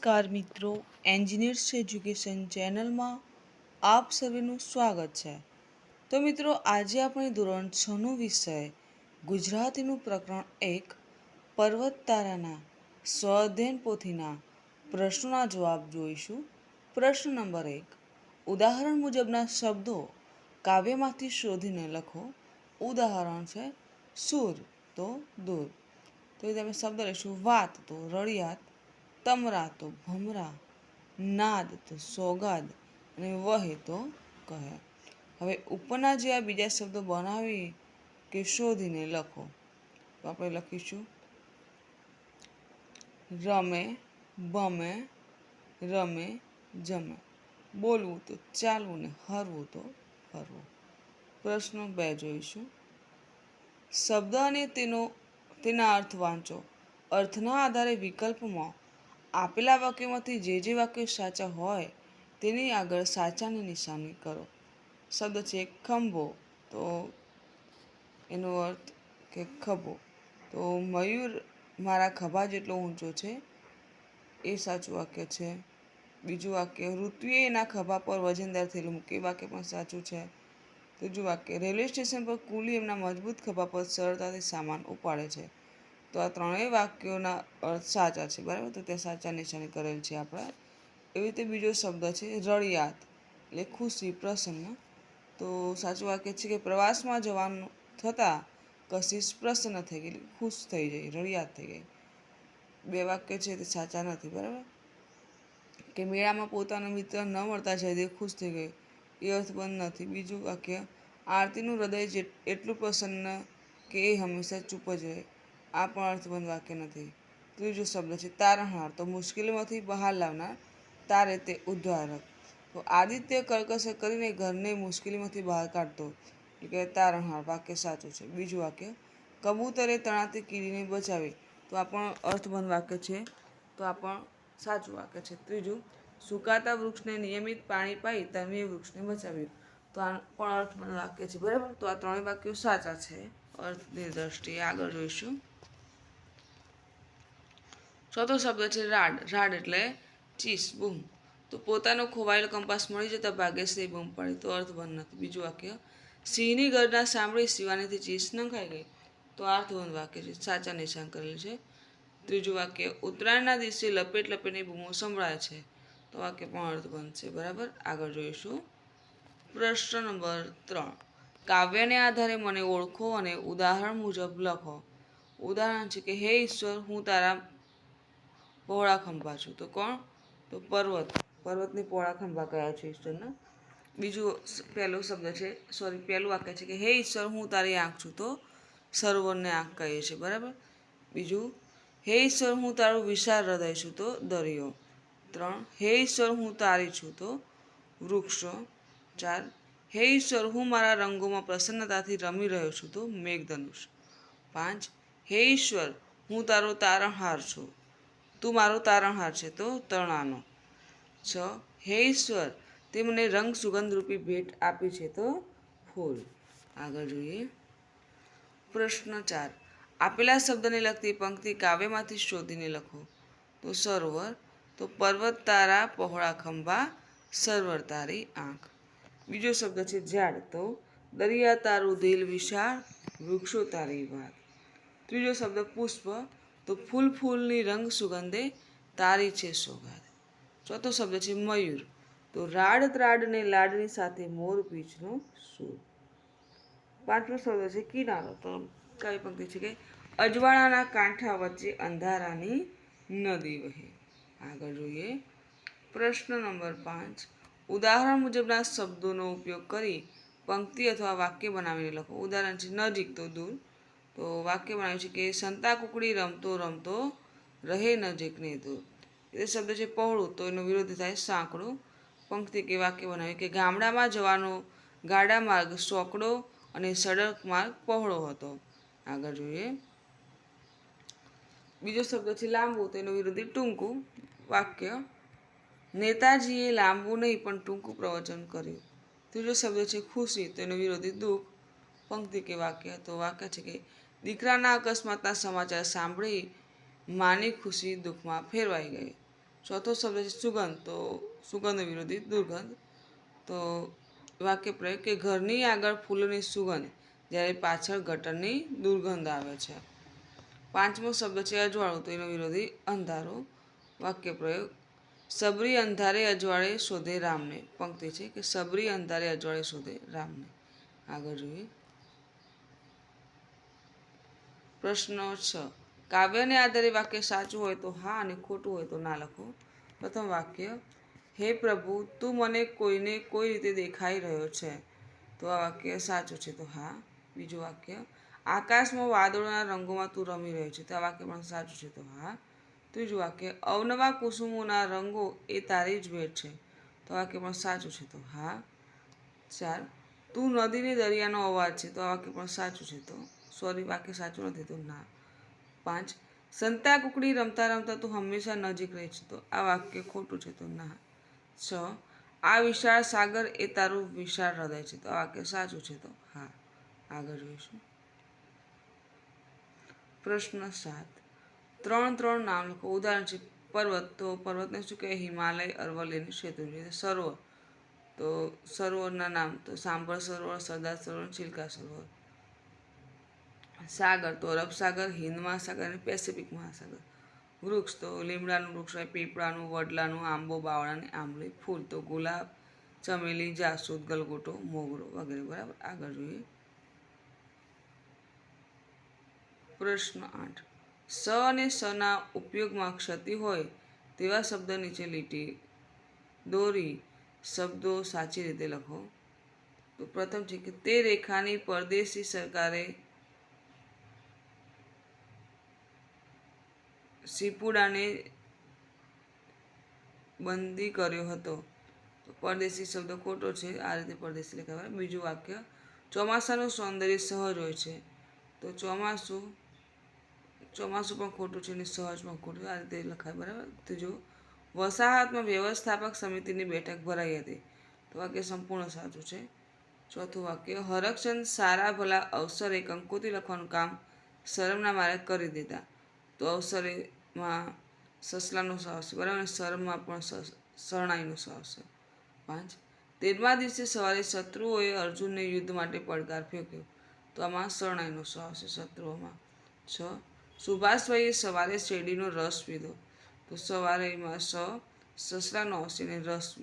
નમસ્કાર મિત્રો engineers education ચેનલમાં આપ સર્વેનું સ્વાગત છે. તો મિત્રો, આજે આપણે ધોરણ છનો વિષય ગુજરાતીનું પ્રકરણ એક પર્વત તારાના સ્વઅધ્યયન પોથીના પ્રશ્નોના જવાબ જોઈશું. પ્રશ્ન નંબર એક, ઉદાહરણ મુજબના શબ્દો કાવ્યમાંથી શોધીને લખો. ઉદાહરણ છે, સુર તો દૂર. તો તમે શબ્દ લઈશું વાત તો રળિયાત. તમરા તો ભમરા, નાદ તો સોગાદ અને વહે તો કહે. હવે ઉપરના જેવા બીજા શબ્દો બનાવી કે શોધીને લખો. તો આપણે લખીશું. રમે, બમે, રમે, જમે. બોલવું તો ચાલવું ને હરવું તો હરવું. પ્રશ્ન બે જોઈશું. શબ્દ અને તેનો, તેના અર્થ વાંચો. અર્થના આધારે વિકલ્પમાં આપેલા વાક્યમાંથી જે જે વાક્યો સાચા હોય તેની આગળ સાચાની નિશાની કરો. શબ્દ છે ખંભો. તો એનો અર્થ કે ખભો. તો મયુર મારા ખભા જેટલો ઊંચો છે, એ સાચું વાક્ય છે. બીજું વાક્ય, ઋત્વિએ એના ખભા પર વજનદાર થયેલું મૂકે એ વાક્ય પણ સાચું છે. ત્રીજું વાક્ય, રેલવે સ્ટેશન પર કુલી એમના મજબૂત ખભા પર સરળતાથી સામાન ઉપાડે છે. તો આ ત્રણેય વાક્યોના અર્થ સાચા છે, બરાબર? તો ત્યાં સાચા નિશાની કરેલ છે આપણે. એવી રીતે બીજો શબ્દ છે, રળિયાત, એટલે ખુશી, પ્રસન્ન. તો સાચું વાક્ય છે કે પ્રવાસમાં જવાનું થતાં કશિશ પ્રસન્ન થઈ ગઈ, ખુશ થઈ ગઈ રળિયાત થઈ ગઈ. બે વાક્ય છે તે સાચા નથી, બરાબર? કે મેળામાં પોતાનો મિત્ર ન મળતા જયદેવ ખુશ થઈ ગયો એ અર્થ બંધ નથી. બીજું વાક્ય, આરતીનું હૃદય જે એટલું પ્રસન્ન કે એ હંમેશા ચૂપ જ રહે. આ પણ અર્થબંધ વાક્ય નથી. ત્રીજો શબ્દ છે તારણહાર. તો મુશ્કેલીમાંથી બહાર લાવનાર તારે તે ઉદ્ધારક. તો આદિત્ય કર્કશે કરીને ઘરને મુશ્કેલીમાંથી બહાર કાઢતો. એટલે કે તારણહાર વાક્ય સાચું છે. બીજું વાક્ય, કબૂતરે તણાતી કીડીને બચાવી. તો આ પણ અર્થબંધ વાક્ય છે. તો આ પણ સાચું વાક્ય છે. ત્રીજું, સુકાતા વૃક્ષને નિયમિત પાણી પાઈ તન્વીએ વૃક્ષને બચાવ્યું. તો આ પણ અર્થબંધ વાક્ય છે. બરાબર? તો આ ત્રણેય વાક્યો સાચા છે. અર્થની દ્રષ્ટિએ આગળ જોઈશું. ચોથો શબ્દ છે રાડ. રાડ એટલે ચીસ, બૂમ. તો પોતાનો ખોવાયેલો કંપાસ મળી જતા ભાગ્યશ્રી બૂમ પડી. તો અર્થ બંધ નથી. બીજું વાક્ય, સિંહની ગરના સાંભળી શિવાનીથી ચીસ નંખાઈ ગઈ. તો અર્થબંધ વાક્ય છે. સાચા નિશાન કરેલ છે. ત્રીજું વાક્ય, ઉત્તરાયણના દિવસે લપેટ લપેટની બૂમો સંભળાય છે. તો વાક્ય પણ અર્થબંધ છે. બરાબર? આગળ જોઈશું. પ્રશ્ન નંબર ત્રણ. કાવ્યને આધારે મને ઓળખો અને ઉદાહરણ મુજબ લખો. ઉદાહરણ છે કે, હે ઈશ્વર, હું તારા પહોળા ખંભા છું. તો કોણ? તો પર્વત. પર્વતની પહોળા ખંભા કયા છે, ઈશ્વરના? બીજું પહેલો શબ્દ છે સોરી પહેલું વાક્ય છે કે, હે ઈશ્વર, હું તારી આંખ છું. તો સરોવરને આંખ કહીએ છીએ બરાબર? બીજું, હે ઈશ્વર, હું તારું વિશાળ હૃદય છું. તો દરિયો. ત્રણ, હે ઈશ્વર, હું તારી છું. તો વૃક્ષો. ચાર, હે ઈશ્વર, હું મારા રંગોમાં પ્રસન્નતાથી રમી રહ્યો છું. તો મેઘધનુષ. પાંચ, હે ઈશ્વર, હું તારો તારણહાર છું. તું મારો તારણહાર છે તો તરણાનો છ. હે ઈશ્વર, તે મને રંગ સુગંધરૂપી ભેટ આપી છે. તો ફૂલ. આગળ જોઈએ. પ્રશ્ન ચાર. આપેલા શબ્દને લગતી પંક્તિ કાવ્યમાંથી શોધીને લખો. તો સરોવર, તો પર્વત, તારા, પહોળા ખંભા, સરોવર, તારી આંખ. બીજો શબ્દ છે ઝાડ. તો દરિયા, તારું દિલ વિશાળ, વૃક્ષો, તારી વાત ત્રીજો શબ્દ પુષ્પ તો ફૂલ ફૂલની રંગ સુગંધે તારી છે સોગાદ. ચોથો શબ્દ છે મયુર. તો રાડ ત્રાડને લાડની સાથે મોર પીચનું સૂર. પાંચમો શબ્દ છે કિનારો. તો કઈ પંક્તિ છે કે અજવાળાના કાંઠા વચ્ચે અંધારાની નદી વહે. આગળ જોઈએ. પ્રશ્ન નંબર પાંચ. ઉદાહરણ મુજબના શબ્દોનો ઉપયોગ કરી પંક્તિ અથવા વાક્ય બનાવીને લખો. ઉદાહરણ છે નજીક તો દૂર. તો વાક્ય બનાવ્યું છે કે સંતા કુકડી રમતો રમતો રહે નજીકની દૂર. એ શબ્દ છે પહોળું, તો એનો વિરોધ થાય સાંકડું. પંક્તિ કે વાક્ય બનાવ્યું કે ગામડામાં જવાનો ગાડા માર્ગ સોકડો અને સડક માર્ગ પહોળો હતો. આગળ જોઈએ. બીજો શબ્દ છે લાંબુ, તો એનો વિરોધી ટૂંકું વાક્ય. નેતાજીએ લાંબુ નહીં, પણ ટૂંકું પ્રવચન કર્યું. ત્રીજો શબ્દ છે ખુશી તો એનો વિરોધી દુઃખ. પંક્તિ કે વાક્ય, તો વાક્ય છે કે દીકરાના અકસ્માતના સમાચાર સાંભળી માની ખુશી દુઃખમાં ફેરવાઈ ગઈ. ચોથો શબ્દ છે સુગંધ. તો સુગંધ વિરોધી દુર્ગંધ. તો વાક્ય પ્રયોગ કે ઘરની આગળ ફૂલોની સુગંધ જ્યારે પાછળ ગટરની દુર્ગંધ આવે છે. પાંચમો શબ્દ છે અજવાળું. તો એનો વિરોધી અંધારો. વાક્ય પ્રયોગ. સબરી અંધારે અજવાળે શોધે રામને. પંક્તિ છે કે સબરી અંધારે અજવાળે શોધે રામને. આગળ જોઈએ. પ્રશ્ન છ. કાવ્યને આધારે વાક્ય સાચું હોય તો હા અને ખોટું હોય તો ના લખો. પ્રથમ વાક્ય, હે પ્રભુ, તું મને કોઈને કોઈ રીતે દેખાઈ રહ્યો છે. તો આ વાક્ય સાચું છે તો હા. બીજું વાક્ય, આકાશમાં વાદળોના રંગોમાં તું રમી રહ્યો છે. તો આ વાક્ય પણ સાચું છે તો હા. ત્રીજું વાક્ય, અવનવા કુસુમોના રંગો એ તારી જ ભેટ છે. તો વાક્ય પણ સાચું છે તો હા. ચાર, તું નદીને દરિયાનો અવાજ છે. તો આ વાક્ય પણ સાચું છે તો સોરી, વાક્ય સાચું નથી તો ના. પાંચ, સંતા કુકડી રમતા રમતા તું હંમેશા નજીક રહે છે તો આ વાક્ય ખોટું છે તો ના. છ, આ વિશાળ સાગર એ તારું વિશાળ હૃદય છે તો આ વાક્ય સાચું છે તો હા. આગળ જોઈશું. પ્રશ્ન સાત, ત્રણ ત્રણ નામ લખો ઉદાહરણ છે, પર્વત. તો પર્વતને શું કહે? હિમાલય અરવલ્લી છે, સરોવર. તો સરોવરના નામ તો સાંભળ સરોવર, સરદાર સરોવર, ચિલ્કા સરોવર. સાગર, તો અરબ સાગર હિન્દ મહાસાગર અને પેસિફિક મહાસાગર. વૃક્ષ તો લીમડાનું વૃક્ષ હોય, પીપળાનું, વડલાનું, આંબો બાવળા અને આંબલી, ફૂલ તો ગુલાબ, ચમેલી, જાસૂદ, ગલગોટો, મોગરો વગેરે, બરાબર? આગળ જોઈએ. પ્રશ્ન આઠ. સ અને સના ઉપયોગમાં ક્ષતિ હોય તેવા શબ્દ નીચે લીટી દોરી શબ્દો સાચી રીતે લખો. તો પ્રથમ છે કે તે રેખાની પરદેશી સરકારે સીપુડાને બંદી કર્યો હતો. પરદેશી શબ્દ ખોટો છે. આ રીતે પરદેશી લખાય બીજું વાક્ય, ચોમાસાનું સૌંદર્ય સહજ હોય છે. તો ચોમાસું ચોમાસું પણ ખોટું છે અને સહજ પણ ખોટું આ રીતે લખાય બરાબર? ત્રીજું વસાહતમાં વ્યવસ્થાપક સમિતિની બેઠક ભરાઈ હતી. તો વાક્ય સંપૂર્ણ સાચું છે. ચોથું વાક્ય, હરકચંદ સારા ભલા અવસરે કંકોતી લખવાનું કામ શરમના મારે કરી દીધા તો અવસરેમાં સસલાનો સાહસ છે બરાબર? શરમમાં પણ સ- શરણાઈનો સાહસ છે. પાંચ. તેરમા દિવસે સવારે શત્રુઓએ અર્જુનને યુદ્ધ માટે પડકાર ફેંક્યો. તો આમાં શરણાઈનો સાહસ આવશે શત્રુઓમાં. છ. સુભાષભાઈએ સવારે શેરડીનો રસ પીધો. તો સવારેમાં સ, સસલાનો આવશે અને રસ,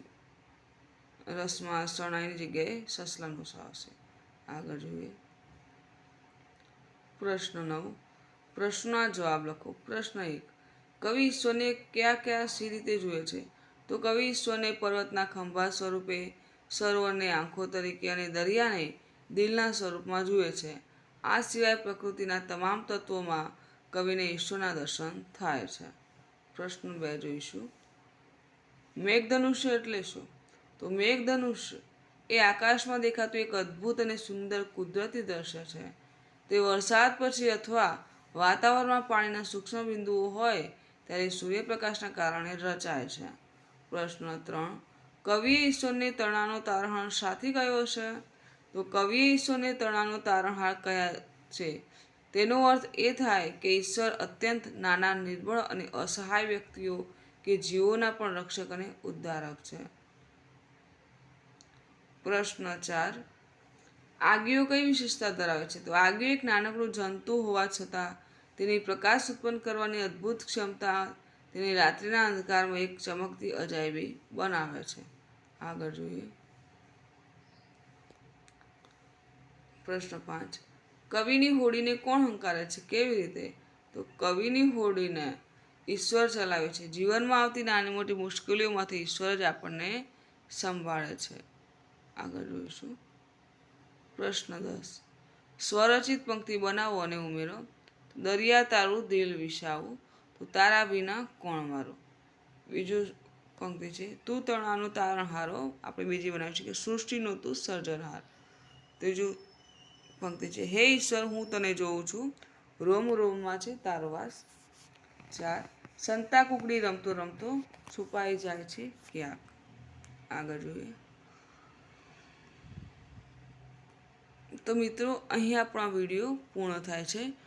રસમાં શરણાઈની જગ્યાએ સસલાનો સ આવશે આગળ જોઈએ. પ્રશ્ન નવ. પ્રશ્નના જવાબ લખો. પ્રશ્ન એક. કવિ ઈશ્વરને કયા કયા સી રીતે જુએ છે? તો કવિ ઈશ્વરને પર્વતના ખંભા સ્વરૂપે સરોવરને આંખો તરીકે અને દરિયાને દિલના સ્વરૂપમાં જુએ છે. આ સિવાય પ્રકૃતિના તમામ તત્વોમાં કવિને ઈશ્વરના દર્શન થાય છે. પ્રશ્ન બે જોઈશું. મેઘધનુષ્ય એટલે શું? તો મેઘધનુષ્ય એ આકાશમાં દેખાતું એક અદ્ભુત અને સુંદર કુદરતી દ્રશ્ય છે. તે વરસાદ પછી અથવા વાતાવરણમાં પાણીના સૂક્ષ્મ બિંદુઓ હોય ત્યારે સૂર્યપ્રકાશના કારણે રચાય છે. પ્રશ્ન ત્રણ, કવિએ ઈશ્વરને તણાનો તારણહાર સાથી કયો છે? તો કવિએ ઈશ્વરને તણાનો તારણહાર કયા છે? તેનો અર્થ એ થાય કે ઈશ્વર અત્યંત નાના, નિર્બળ અને અસહાય વ્યક્તિઓ કે જીવોના પણ રક્ષક અને ઉદ્ધારક છે. પ્રશ્ન ચાર, આગીઓ કઈ વિશેષતા ધરાવે છે? તો આગીઓ એક નાનકડું જંતુ હોવા છતાં તેની પ્રકાશ ઉત્પન્ન કરવાની અદ્ભુત ક્ષમતા તેની રાત્રિના અંધકારમાં એક ચમકતી અજાયબી બનાવે છે. આગળ જોઈએ. પ્રશ્ન પાંચ. કવિની હોડીને કોણ હંકારે છે? કેવી રીતે? તો કવિની હોડીને ઈશ્વર ચલાવે છે. જીવનમાં આવતી નાની મોટી મુશ્કેલીઓમાંથી ઈશ્વર જ આપણને સંભાળે છે. આગળ જોઈશું. પ્રશ્ન દસ. સ્વરચિત પંક્તિ બનાવો અને ઉમેરો. દરિયા તારું દિલ વિસાવું તો તારા વિના કોણ મારું? બીજું પંક્તિ છે, તું તણાનું તારણહારો આપણે બીજી બનાવી છે કે સૃષ્ટિનો તું સર્જનહાર ત્રીજું પંક્તિ છે, હે ઈશ્વર, હું તને જોઉં છું. રોમ રોમમાં છે તારો વાસ. ચાર, સંતા કુકડી રમતો રમતો છુપાઈ જાય છે ક્યાંક? આગળ જોઈએ. તો મિત્રો અહીં આપણો વીડિયો પૂર્ણ થાય છે.